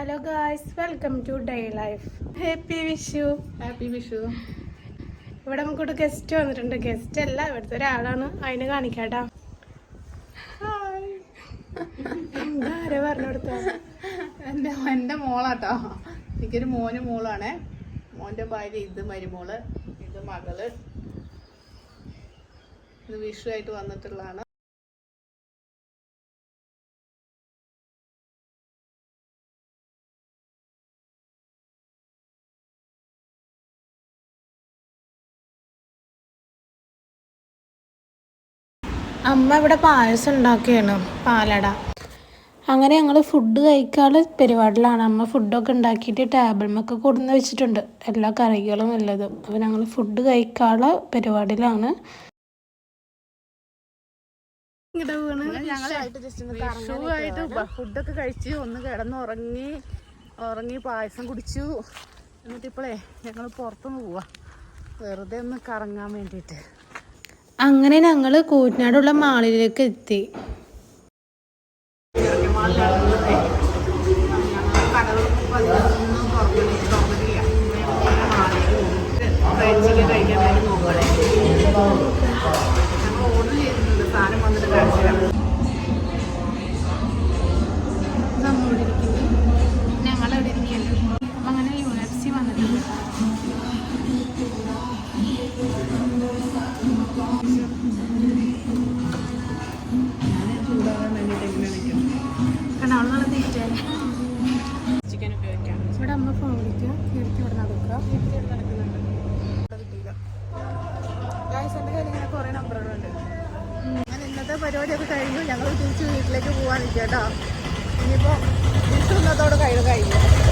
Hello guys welcome to day life happy Vishu happy Vishu ഇവിടെ നമുക്കിവിടെ guest വന്നിട്ടുണ്ട്. Guest അല്ല ഇവിടുത്തെ ഒരാളാണ്. അതിനെ കാണിക്കാട്ടാ. എന്താ ആരാ പറഞ്ഞു കൊടുത്ത? എന്റെ എന്റെ മോളാട്ടോ. എനിക്കൊരു മോന് മോളാണേ മോന്റെ ഭാര്യ ഇത് മരുമോൾ ഇത് മകൾ. ഇത് വിഷു ആയിട്ട് വന്നിട്ടുള്ളതാണ്. അമ്മ ഇവിടെ പായസം ഉണ്ടാക്കുകയാണ് പാലട. അങ്ങനെ ഞങ്ങൾ ഫുഡ് കഴിക്കാനുള്ള പരിപാടിയിലാണ്. അമ്മ ഫുഡൊക്കെ ഉണ്ടാക്കിയിട്ട് ടേബിൾമൊക്കെ കൊടുന്ന് വെച്ചിട്ടുണ്ട്. എല്ലാ കറികളും ഉള്ളതും അപ്പോൾ ഞങ്ങൾ ഫുഡ് കഴിക്കാനുള്ള പരിപാടിയിലാണ്. ഫുഡൊക്കെ കഴിച്ച് ഒന്ന് കിടന്ന് ഉറങ്ങി ഉറങ്ങി പായസം കുടിച്ചു. എന്നിട്ടിപ്പോഴേ ഞങ്ങൾ പുറത്തുനിന്ന് പോവാ. വെറുതെ ഒന്ന് കറങ്ങാൻ വേണ്ടിയിട്ട്. അങ്ങനെ ഞങ്ങൾ കൂറ്റനാടുള്ള മാളിലേക്ക് എത്തി കഴിക്കാൻ ഇവിടെ അമ്മ ഫോൺ വിളിക്കുക കീർത്തി ഇവിടെ നടക്കുക കയ്യിൽ ഇന്നത്തെ പരിപാടിയൊക്കെ കഴിഞ്ഞു ഞങ്ങൾ തിരിച്ച് വീട്ടിലേക്ക് പോകാൻ നിൽക്കുക കേട്ടോ ഇനിയിപ്പോൾ വിഷു ഇന്നത്തോടെ കഴിയും